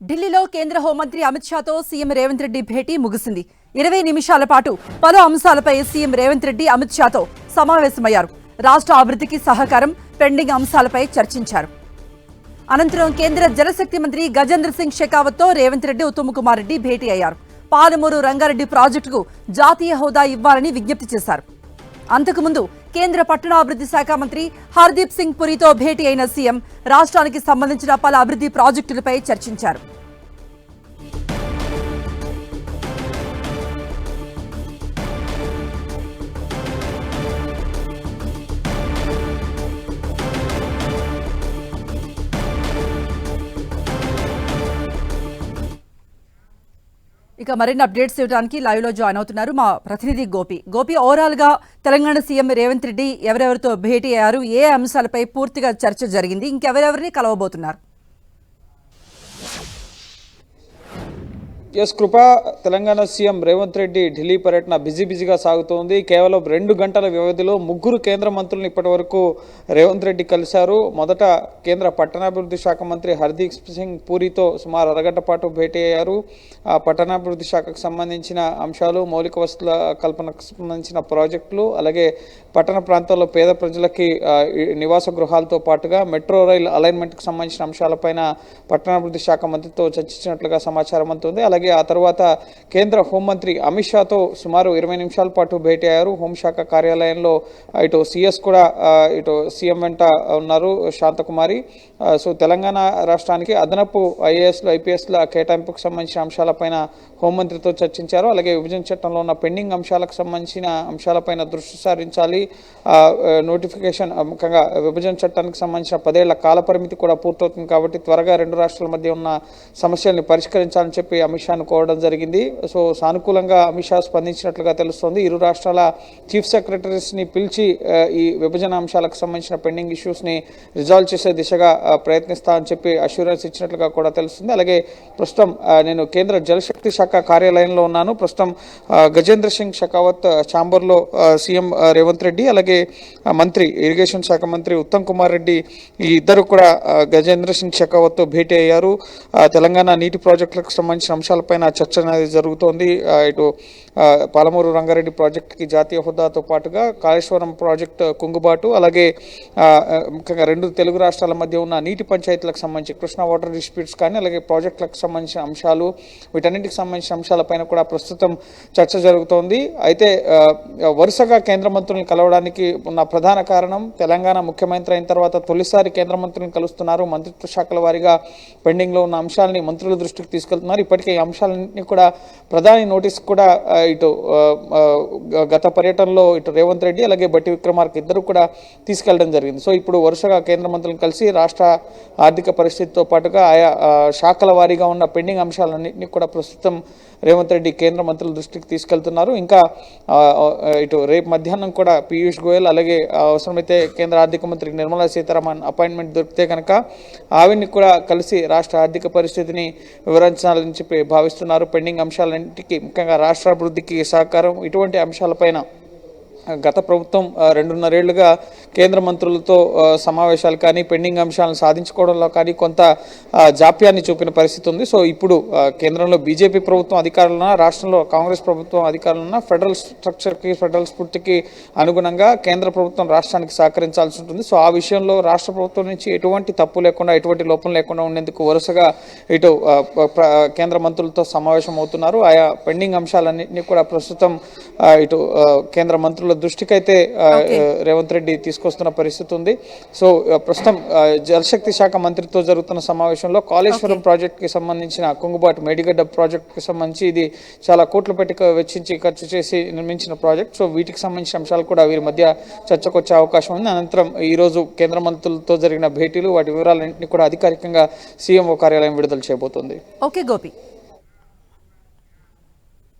ఢిల్లీలో కేంద్ర హోంమంత్రి అమిత్ షాతో సీఎం రేవంత్ రెడ్డి భేటీ ముగిసింది. ఇరవై నిమిషాల పాటు పలు అంశాలపై సీఎం రేవంత్ రెడ్డి అమిత్ షాతో సమావేశమయ్యారు. రాష్ట్ర అభివృద్ధికి సహకారం పెండింగ్ అంశాలపై చర్చించారు. అనంతరం కేంద్ర జలశక్తి మంత్రి గజేంద్ర సింగ్ షెకావత్తో రేవంత్ రెడ్డి ఉత్తమ్ కుమార్ రెడ్డి భేటీ అయ్యారు. పాలమూరు రంగారెడ్డి ప్రాజెక్టుకు జాతీయ హోదా ఇవ్వాలని విజ్ఞప్తి చేశారు. అంతకుముందు కేంద్ర పట్టణాభివృద్ధి శాఖ మంత్రి హర్దీప్ సింగ్ పురితో భేటీ అయిన సీఎం రాష్ట్రానికి సంబంధించిన పలు అభివృద్ధి ప్రాజెక్టులపై చర్చించారు. ఇక మరిన్ని అప్డేట్స్ ఇవ్వడానికి లైవ్లో జాయిన్ అవుతున్నారు మా ప్రతినిధి గోపి. గోపి ఓవరాల్గా తెలంగాణ సీఎం రేవంత్ రెడ్డి ఎవరెవరితో భేటీ అయ్యారు? ఏ అంశాలపై పూర్తిగా చర్చ జరిగింది? ఇంకెవరెవరిని కలవబోతున్నారు? ఎస్ కృప తెలంగాణ సీఎం రేవంత్ రెడ్డి ఢిల్లీ పర్యటన బిజీ బిజీగా సాగుతోంది. కేవలం రెండు గంటల వ్యవధిలో ముగ్గురు కేంద్ర మంత్రులను ఇప్పటి వరకు రేవంత్ రెడ్డి కలిశారు. మొదట కేంద్ర పట్టణాభివృద్ధి శాఖ మంత్రి హర్దీప్ సింగ్ పూరితో సుమారు అరగంట పాటు భేటీ అయ్యారు. ఆ పట్టణాభివృద్ధి శాఖకు సంబంధించిన అంశాలు మౌలిక వసతుల కల్పనకు సంబంధించిన ప్రాజెక్టులు అలాగే పట్టణ ప్రాంతాల్లో పేద ప్రజలకి నివాస గృహాలతో పాటుగా మెట్రో రైల్ అలైన్మెంట్కి సంబంధించిన అంశాలపైన పట్టణాభివృద్ధి శాఖ మంత్రితో చర్చించినట్లుగా సమాచారం అందుతుంది. అలాగే ఆ తర్వాత కేంద్ర హోంమంత్రి అమిత్ షాతో సుమారు ఇరవై నిమిషాల పాటు భేటీ అయ్యారు. హోంశాఖ కార్యాలయంలో ఇటు సిఎస్ కూడా ఇటు సీఎం వెంట ఉన్నారు శాంతకుమారి. సో తెలంగాణ రాష్ట్రానికి అదనపు ఐఏఎస్లు ఐపీఎస్ల కేటాయింపుకు సంబంధించిన అంశాలపైన హోంమంత్రితో చర్చించారు. అలాగే విభజన చట్టంలో ఉన్న పెండింగ్ అంశాలకు సంబంధించిన అంశాలపైన దృష్టి సారించాలి. నోటిఫికేషన్ ముఖ్యంగా విభజన చట్టానికి సంబంధించిన పదేళ్ళ కాల పరిమితి కూడా పూర్తవుతుంది కాబట్టి త్వరగా రెండు రాష్ట్రాల మధ్య ఉన్న సమస్యల్ని పరిష్కరించాలని చెప్పి అమిత్ షాను కోరడం జరిగింది. సో సానుకూలంగా అమిత్ షా స్పందించినట్లుగా తెలుస్తోంది. ఇరు రాష్ట్రాల చీఫ్ సెక్రటరీస్ని పిలిచి ఈ విభజన అంశాలకు సంబంధించిన పెండింగ్ ఇష్యూస్ని రిజాల్వ్ చేసే దిశగా ప్రయత్నిస్తా అని చెప్పి అష్యూరెన్స్ ఇచ్చినట్లుగా కూడా తెలుస్తుంది. అలాగే ప్రస్తుతం నేను కేంద్ర జలశక్తి శాఖ కార్యాలయంలో ఉన్నాను. ప్రస్తుతం గజేంద్ర సింగ్ షెకావత్ ఛాంబర్లో సీఎం రేవంత్ రెడ్డి అలాగే మంత్రి ఇరిగేషన్ శాఖ మంత్రి ఉత్తమ్ కుమార్ రెడ్డి ఈ ఇద్దరు కూడా గజేంద్ర సింగ్ షెకావత్తో భేటీ అయ్యారు. తెలంగాణ నీటి ప్రాజెక్టులకు సంబంధించిన అంశాలపైన చర్చ అనేది జరుగుతోంది. ఇటు పాలమూరు రంగారెడ్డి ప్రాజెక్టుకి జాతీయ హోదాతో పాటుగా కాళేశ్వరం ప్రాజెక్టు కుంగుబాటు అలాగే ముఖ్యంగా రెండు తెలుగు రాష్ట్రాల మధ్య ఉన్న నీటి పంచాయతీలకు సంబంధించి కృష్ణా వాటర్ డిస్ప్యూట్స్ కానీ అలాగే ప్రాజెక్టులకు సంబంధించిన అంశాలు వీటన్నింటికి సంబంధించిన అంశాలపైన కూడా ప్రస్తుతం చర్చ జరుగుతోంది. అయితే వరుసగా కేంద్ర మంత్రులను కలవడానికి ఉన్న ప్రధాన కారణం తెలంగాణ ముఖ్యమంత్రి అయిన తర్వాత తొలిసారి కేంద్ర మంత్రులను కలుస్తున్నారు. మంత్రిత్వ శాఖల వారీగా పెండింగ్లో ఉన్న అంశాలని మంత్రుల దృష్టికి తీసుకెళ్తున్నారు. ఇప్పటికే ఈ అంశాలన్నీ కూడా ప్రధాని నోటీస్ కూడా ఇటు గత పర్యటనలో ఇటు రేవంత్ రెడ్డి అలాగే బట్టి విక్రమార్క ఇద్దరు కూడా తీసుకెళ్ళడం జరిగింది. సో ఇప్పుడు వరుసగా కేంద్ర మంత్రులను కలిసి రాష్ట్ర ఆర్థిక పరిస్థితితో పాటుగా ఆయా శాఖల వారీగా ఉన్న పెండింగ్ అంశాలన్నింటినీ కూడా ప్రస్తుతం రేవంత్ రెడ్డి కేంద్ర మంత్రుల దృష్టికి తీసుకెళ్తున్నారు. ఇంకా ఇటు రేపు మధ్యాహ్నం కూడా పీయూష్ గోయల్ అలాగే అవసరమైతే కేంద్ర ఆర్థిక మంత్రి నిర్మలా సీతారామన్ అపాయింట్మెంట్ దొరికితే కనుక ఆవిడ్ని కూడా కలిసి రాష్ట్ర ఆర్థిక పరిస్థితిని వివరించాలని చెప్పి భావిస్తున్నారు. పెండింగ్ అంశాలన్నింటికి ముఖ్యంగా రాష్ట్ర అభివృద్ధికి సహకారం ఇటువంటి అంశాలపైన గత ప్రభుత్వం రెండున్నరేళ్ళుగా కేంద్ర మంత్రులతో సమావేశాలు కానీ పెండింగ్ అంశాలను సాధించుకోవడంలో కానీ కొంత జాప్యాన్ని చూపిన పరిస్థితి ఉంది. సో ఇప్పుడు కేంద్రంలో బీజేపీ ప్రభుత్వం అధికారులు ఉన్న, రాష్ట్రంలో కాంగ్రెస్ ప్రభుత్వం అధికారులు ఉన్న ఫెడరల్ స్ట్రక్చర్కి ఫెడరల్ స్ఫూర్తికి అనుగుణంగా కేంద్ర ప్రభుత్వం రాష్ట్రానికి సహకరించాల్సి ఉంటుంది. సో ఆ విషయంలో రాష్ట్ర ప్రభుత్వం నుంచి ఎటువంటి తప్పు లేకుండా ఎటువంటి లోపం లేకుండా ఉండేందుకు వరుసగా ఇటు ప్ర- కేంద్ర మంత్రులతో సమావేశం అవుతున్నారు ఆయా పెండింగ్ అంశాలన్నింటినీ కూడా ప్రస్తుతం ఇటు కేంద్ర మంత్రుల దృష్టికైతే ఆ, రేవంత్ రెడ్డి తీసుకొస్తున్న పరిస్థితి ఉంది. సో ప్రస్తుతం జలశక్తి శాఖ మంత్రితో జరుగుతున్న సమావేశంలో కాళేశ్వరం ప్రాజెక్టుకి సంబంధించిన కుంగుబాటు మేడిగడ్డ ప్రాజెక్టుకి సంబంధించి ఇది చాలా కోట్లు పెట్టి వెచ్చించి ఖర్చు చేసి నిర్మించిన ప్రాజెక్ట్. సో వీటికి సంబంధించిన అంశాలు కూడా వీరి మధ్య చర్చకు వచ్చే అవకాశం ఉంది. అనంతరం ఈ రోజు కేంద్ర మంత్రులతో జరిగిన భేటీలు వాటి వివరాలన్నింటినీ కూడా అధికారికంగా సీఎంఓ కార్యాలయం విడుదల చేయబోతోంది. ఓకే గోపి.